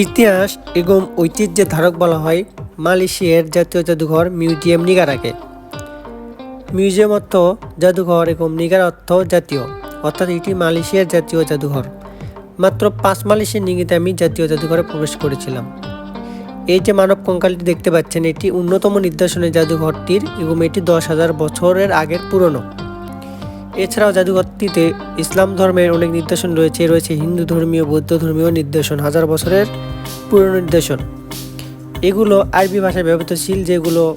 ইতিহাস এবং ঐতিহ্যের ধারক বলা হয় মালয়েশিয়ার জাতীয় জাদুঘর মিউজিয়াম নিগারাকে। মিউজিয়াম অর্থ জাদুঘর এবং নিগার অর্থ জাতীয়, অর্থাৎ এটি মালয়েশিয়ার জাতীয় জাদুঘর। মাত্র পাঁচ মালয়েশিয়ার নিগিতে আমি জাতীয় জাদুঘরে প্রবেশ করেছিলাম। এই যে মানব কঙ্কালটি দেখতে পাচ্ছেন, এটি অন্যতম নিদর্শনের জাদুঘরটির এবং এটি দশ হাজার বছরের আগের পুরনো। এছাড়াও জাদুঘরটিতে ইসলাম ধর্মের অনেক নির্দেশন রয়েছে। রয়েছে হিন্দু ধর্মীয়, বৌদ্ধ ধর্মীয় নির্দেশন, হাজার বছরের পুরনো নির্দেশন। এগুলো আরবি ভাষায় ব্যবহৃত শিল, যেগুলো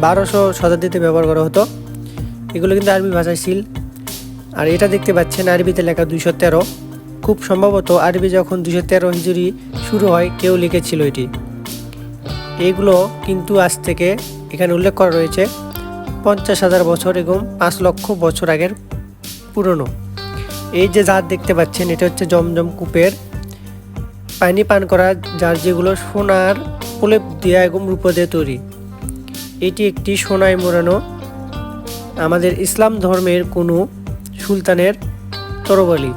বারোশো শতাব্দীতে ব্যবহার করা হতো। এগুলো কিন্তু আরবি ভাষায় শিল। আর এটা দেখতে পাচ্ছেন, আরবিতে লেখা দুইশো তেরো। খুব সম্ভবত আরবি যখন দুইশো তেরো হিজুরি শুরু হয়, কেউ লিখেছিল এটি। এগুলো কিন্তু আজ থেকে এখানে উল্লেখ করা রয়েছে। পঞ্চাশ হাজার বছর এবং পাঁচ লক্ষ বছর আগের পুরনো। এই যে জাত দেখতে পাচ্ছেন, এটা হচ্ছে জমজম কূপের পানি পান করা যার যেগুলো সোনার প্রলেপ দেওয়া এবং রূপ দিয়ে তৈরি। এটি একটি সোনায় মোড়ানো আমাদের ইসলাম ধর্মের কোনো সুলতানের তরবালি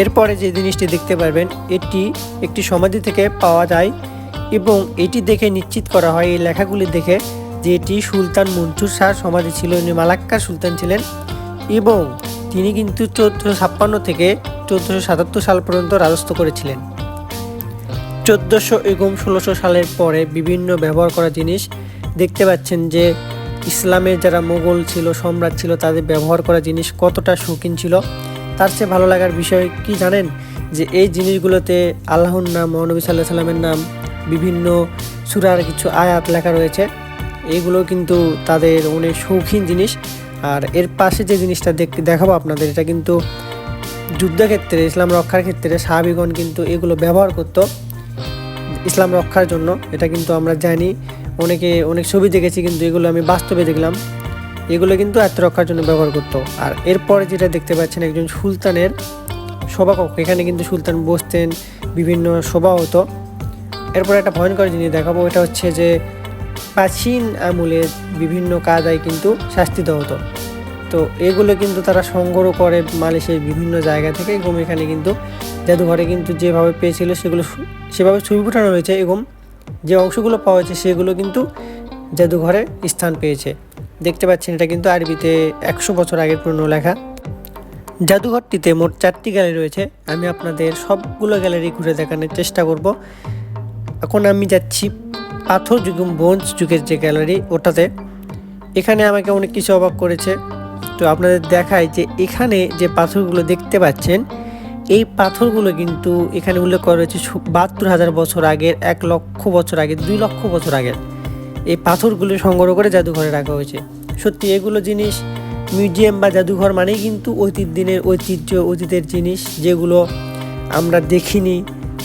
এরপরে যে জিনিসটি দেখতে পারবেন, এটি একটি সমাধি থেকে পাওয়া যায় এবং এটি দেখে নিশ্চিত করা হয়, এই লেখাগুলি দেখে যে এটি সুলতান মনসুর শাহ সমাধি ছিল। উনি মালাক্কার সুলতান ছিলেন। এবং তিনি কিন্তু চোদ্দোশো ছাপ্পান্ন থেকে চোদ্দোশো সাতাত্তর সাল পর্যন্ত রাজত্ব করেছিলেন। চোদ্দোশো এবং ষোলোশো সালের পরে বিভিন্ন ব্যবহার করা জিনিস দেখতে পাচ্ছেন যে ইসলামের যারা মোগল ছিল, সম্রাট ছিল, তাদের ব্যবহার করা জিনিস কতটা শৌখিন ছিল। তার চেয়ে ভালো লাগার বিষয় কি জানেন? যে এই জিনিসগুলোতে আল্লাহর নাম, মহানবী সাল্লাহ সাল্লামের নাম, বিভিন্ন সুরার কিছু আয়াত লেখা রয়েছে। এইগুলো কিন্তু তাদের অনেক শৌখিন জিনিস। আর এর পাশে যে জিনিসটা দেখ দেখাবো আপনাদের, এটা কিন্তু যুদ্ধক্ষেত্রে, ইসলাম রক্ষার ক্ষেত্রে সাহাবিগণ কিন্তু এগুলো ব্যবহার করতো ইসলাম রক্ষার জন্য। এটা কিন্তু আমরা জানি, অনেকে, অনেক ছবি দেখেছি কিন্তু এগুলো আমি বাস্তবে দেখলাম। এগুলো কিন্তু আত্মরক্ষার জন্য ব্যবহার করতো। আর এরপরে যেটা দেখতে পাচ্ছেন একজন সুলতানের সভাকক্ষ, এখানে কিন্তু সুলতান বসতেন, বিভিন্ন সভা হতো। এরপর একটা ভয়ঙ্কর জিনিস দেখাবো, এটা হচ্ছে যে প্রাচীন আমলে বিভিন্ন কাজায় কিন্তু শাস্তি দেওয়া হতো। তো এগুলো কিন্তু তারা সংগ্রহ করে মালয়েশিয়ার বিভিন্ন জায়গা থেকে এবং এখানে কিন্তু জাদুঘরে কিন্তু যেভাবে পেয়েছিল সেগুলো সেভাবে ছবি ফুটানো হয়েছে এবং যে অংশগুলো পাওয়া হয়েছে সেগুলো কিন্তু জাদুঘরে স্থান পেয়েছে। দেখতে পাচ্ছেন এটা কিন্তু আরবিতে একশো বছর আগের পুরনো লেখা। জাদুঘরটিতে মোট চারটি গ্যালারি রয়েছে। আমি আপনাদের সবগুলো গ্যালারি ঘুরে দেখানোর চেষ্টা করব। এখন আমি যাচ্ছি পাথর যুগ এবং ব্রোঞ্জ যুগের যে গ্যালারি, ওটাতে। এখানে আমাকে অনেক কিছু অবাক করেছে। তো আপনাদের দেখায় যে এখানে যে পাথরগুলো দেখতে পাচ্ছেন, এই পাথরগুলো কিন্তু এখানে উল্লেখ করা রয়েছে বাহাত্তর হাজার বছর আগের, এক লক্ষ বছর আগের, দুই লক্ষ বছর আগের। এই পাথরগুলো সংগ্রহ করে জাদুঘরে রাখা হয়েছে। সত্যি, এগুলো জিনিস মিউজিয়াম বা জাদুঘর মানেই কিন্তু অতীত দিনের ঐতিহ্য, অতীতের জিনিস যেগুলো আমরা দেখিনি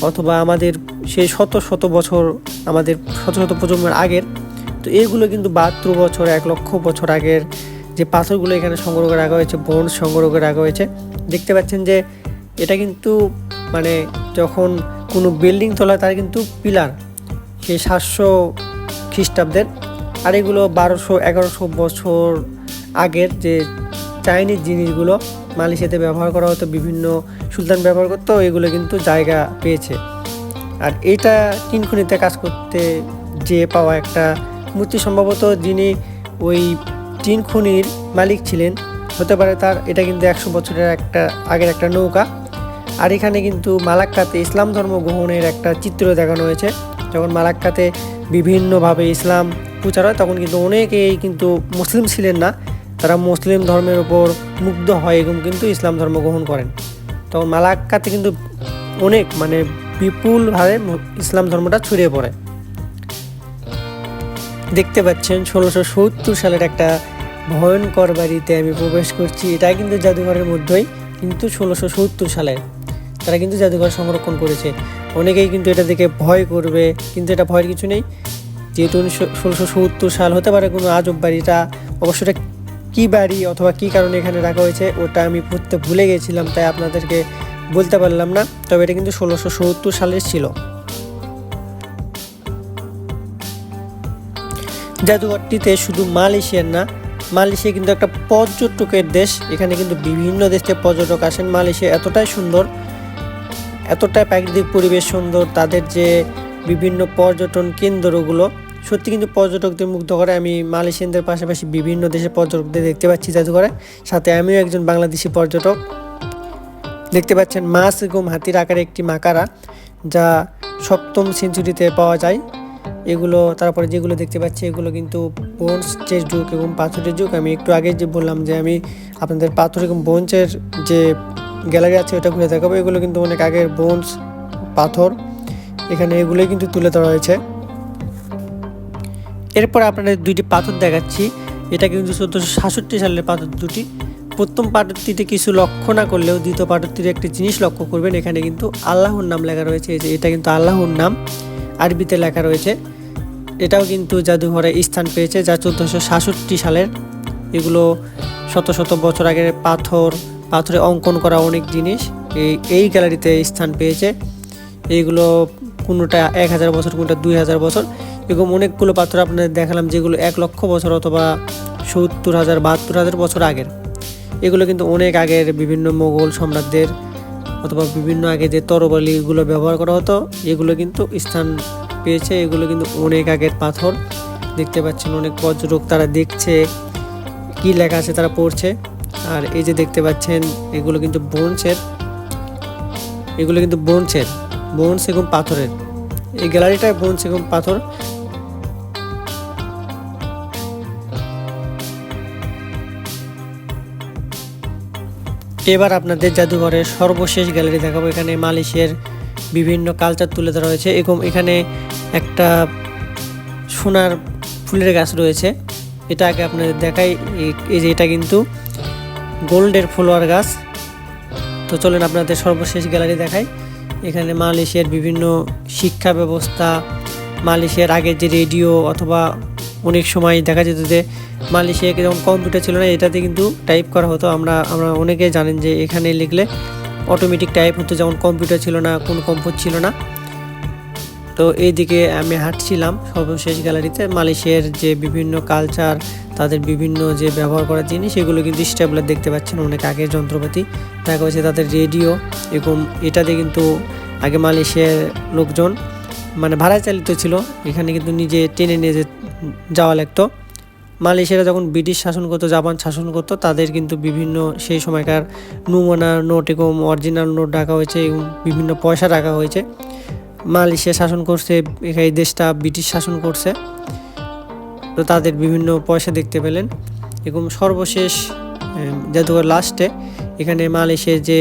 অথবা আমাদের সেই শত শত বছর আমাদের শত শত প্রজন্মের আগের। তো এগুলো কিন্তু বাহাত্তর বছর, এক লক্ষ বছর আগের যে পাথরগুলো এখানে সংগ্রহ করে রাখা হয়েছে, বোন সংগ্রহ করে রাখা হয়েছে, দেখতে পাচ্ছেন যে এটা কিন্তু মানে যখন কোনো বিল্ডিং তোলা তার কিন্তু পিলার সেই সাতশো খ্রিস্টাব্দের। আর এগুলো বারোশো, এগারোশো বছর আগের যে চাইনিজ জিনিসগুলো, মালয়েশিয়াতে ব্যবহার করা হতো, বিভিন্ন সুলতান ব্যবহার করতো, এগুলো কিন্তু জায়গা পেয়েছে। আর এইটা টিনখুনিতে কাজ করতে যে পাওয়া একটা মূর্তি সম্ভবত যিনি ওই টিনখুনির মালিক ছিলেন, হতে পারে তার, এটা কিন্তু একশো বছরের একটা, আগের একটা নৌকা। আর এখানে কিন্তু মালাক্কাতে ইসলাম ধর্ম গ্রহণের একটা চিত্র দেখানো হয়েছে। যখন মালাক্কাতে বিভিন্নভাবে ইসলাম প্রচার হয়, তখন কিন্তু অনেকেই কিন্তু মুসলিম ছিলেন না। তারা মুসলিম ধর্মের ওপর মুগ্ধ হয় এবং কিন্তু ইসলাম ধর্ম গ্রহণ করেন। তখন মালাক্কাতে কিন্তু অনেক মানে বিপুলভাবে ইসলাম ধর্মটা ছড়িয়ে পড়ে। দেখতে পাচ্ছেন ষোলোশো সত্তর সালের একটা ভয়ঙ্কর বাড়িতে আমি প্রবেশ করছি। এটা কিন্তু জাদুঘরের মধ্যেই কিন্তু ষোলোশো সত্তর সালে তারা কিন্তু জাদুঘর সংরক্ষণ করেছে। অনেকেই কিন্তু এটা দেখে ভয় করবে, কিন্তু এটা ভয়ের কিছু নেই। যেহেতু উনিশশো, ষোলোশো সত্তর সাল হতে পারে কোনো আজব বাড়িটা, অবশ্য এটা কী বাড়ি অথবা কী কারণে এখানে রাখা হয়েছে, ওটা আমি পড়তে ভুলে গেছিলাম, তাই আপনাদেরকে বলতে পারলাম না, তবে এটা কিন্তু ষোলোশো সত্তর সালের ছিল। জাদুঘরটিতে শুধু মালয়েশিয়ার না, মালয়েশিয়া কিন্তু একটা পর্যটকের দেশ। এখানে কিন্তু বিভিন্ন দেশ থেকে পর্যটক আসেন। মালয়েশিয়া এতটাই সুন্দর, এতটাই প্রাকৃতিক পরিবেশ সুন্দর, তাদের যে বিভিন্ন পর্যটন কেন্দ্রগুলো, সত্যি কিন্তু পর্যটকদের মুগ্ধ করে। আমি মালয়েশিয়ানদের পাশাপাশি বিভিন্ন দেশের পর্যটকদের দেখতে পাচ্ছি জাদুঘরে। সাথে আমিও একজন বাংলাদেশি পর্যটক। দেখতে পাচ্ছেন মাছ এবং হাতির আকারে একটি মাকারা, যা সপ্তম সেঞ্চুরিতে পাওয়া যায়। এগুলো, তারপরে যেগুলো দেখতে পাচ্ছি, এগুলো কিন্তু বোনসের যুগ এবং পাথরের যুগ আমি একটু আগে যে বললাম যে আমি আপনাদের পাথর এবং বোনসের যে গ্যালারি আছে, ওটা ঘুরে দেখাবো। এগুলো কিন্তু অনেক আগের বোনস পাথর। এখানে এগুলোই কিন্তু তুলে ধরা হয়েছে। এরপর আপনাদের দুইটি পাথর দেখাচ্ছি। এটা কিন্তু চোদ্দোশো সাতষট্টি সালের পাথর দুটি। প্রথম পাথরটিতে কিছু লক্ষ্য না করলেও দ্বিতীয় পাথরটির একটি জিনিস লক্ষ্য করবেন। এখানে কিন্তু আল্লাহর নাম লেখা রয়েছে। এই যে, এটা কিন্তু আল্লাহর নাম। আরবিতে লেখা রয়েছে। এটাও কিন্তু জাদুঘরে স্থান পেয়েছে, যা চোদ্দোশো সাতষট্টি সালের। এগুলো শত শত বছর আগের পাথর, পাথরে অঙ্কন করা অনেক জিনিস। এই এই গ্যালারিতে স্থান পেয়েছে। এইগুলো কোনোটা এক হাজার বছর, কোনোটা দুই হাজার বছর। এরকম অনেকগুলো পাথর আপনাদের দেখালাম, যেগুলো এক লক্ষ বছর অথবা সত্তর হাজার, বাহাত্তর হাজার বছর আগের। এগুলো কিন্তু অনেক আগের বিভিন্ন মোগল সম্রাটদের অথবা বিভিন্ন আগে যে তরবালিগুলো ব্যবহার করা হতো, এগুলো কিন্তু স্থান পেয়েছে। এগুলো কিন্তু অনেক আগের পাথর। দেখতে পাচ্ছেন অনেক পর্যটক তারা দেখছে, কি লেখা আছে তারা পড়ছে। আর এই যে দেখতে পাচ্ছেন, এগুলো কিন্তু বোনসের এগুলো কিন্তু বোনসের বোনস এবং পাথরের। এই গ্যালারিটায় বোনস এবং পাথর। এবার আপনাদের জাদুঘরের সর্বশেষ গ্যালারি দেখাবো। এখানে মালয়েশিয়ার বিভিন্ন কালচার তুলে ধরা হয়েছে এবং এখানে একটা সোনার ফুলের গাছ রয়েছে। এটা আগে আপনাদের দেখাই। এই- যে এটা কিন্তু গোল্ডের ফ্লোয়ার গাছ। তো চলেন আপনাদের সর্বশেষ গ্যালারি দেখাই। এখানে মালয়েশিয়ার বিভিন্ন শিক্ষা ব্যবস্থা মালয়েশিয়ার আগের যে রেডিও অথবা অনেক সময় দেখা যেত যে মালয়েশিয়াকে যেমন কম্পিউটার ছিল না, এটাতে কিন্তু টাইপ করা হতো। আমরা আমরা অনেকে জানেন যে এখানে লিখলে অটোমেটিক টাইপ হতো, যেমন কম্পিউটার ছিল না, কোনো কম্পোজ ছিল না। তো এইদিকে আমি হাঁটছিলাম সর্বশেষ গ্যালারিতে মালয়েশিয়ার যে বিভিন্ন কালচার তাদের বিভিন্ন যে ব্যবহার করার জিনিস, এগুলো কিন্তু স্টেবলার দেখতে পাচ্ছেন অনেক আগের যন্ত্রপাতি। দেখা হচ্ছে তাদের রেডিও এবং এটাতে কিন্তু আগে মালয়েশিয়ার লোকজন মানে ভাড়ায় চালিত ছিল। এখানে কিন্তু নিজে টেনে নিয়ে যাওয়া লাগতো। মালয়েশিয়ারা যখন ব্রিটিশ শাসন করতো, জাপান শাসন করতো, তাদের কিন্তু বিভিন্ন সেই সময়কার নমুনা নোট এবং অরিজিনাল নোট রাখা হয়েছে এবং বিভিন্ন পয়সা রাখা হয়েছে। মালয়েশিয়া শাসন করছে, এই দেশটা ব্রিটিশ শাসন করছে। তো তাদের বিভিন্ন পয়সা দেখতে পেলেন এবং সর্বশেষ জাদুঘর লাস্টে এখানে মালয়েশিয়ার যে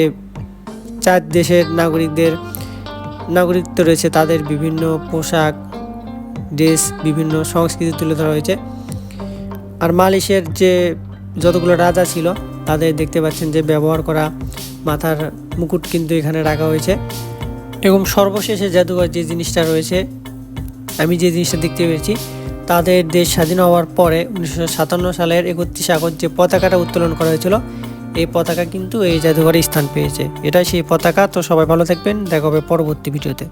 চার দেশের নাগরিকদের, নাগরিকত্ব রয়েছে, তাদের বিভিন্ন পোশাক ড্রেস, বিভিন্ন সংস্কৃতি তুলে ধরা হয়েছে। আর মালয়েশিয়ার যে যতগুলো রাজা ছিল, তাদের দেখতে পাচ্ছেন যে ব্যবহার করা মাথার মুকুট কিন্তু এখানে রাখা হয়েছে। এবং সর্বশেষে জাদুঘর যে জিনিসটা রয়েছে, আমি যে জিনিসটা দেখতে পেয়েছি, তাদের দেশ স্বাধীন হওয়ার পরে উনিশশো সাতান্ন সালের একত্রিশ আগস্ট যে পতাকাটা উত্তোলন করা হয়েছিল, এই পতাকা কিন্তু এই জাদুঘরে স্থান পেয়েছে। এটাই সেই পতাকা, তো সবাই ভালো থাকবেন, দেখা হবে পরবর্তী ভিডিওতে।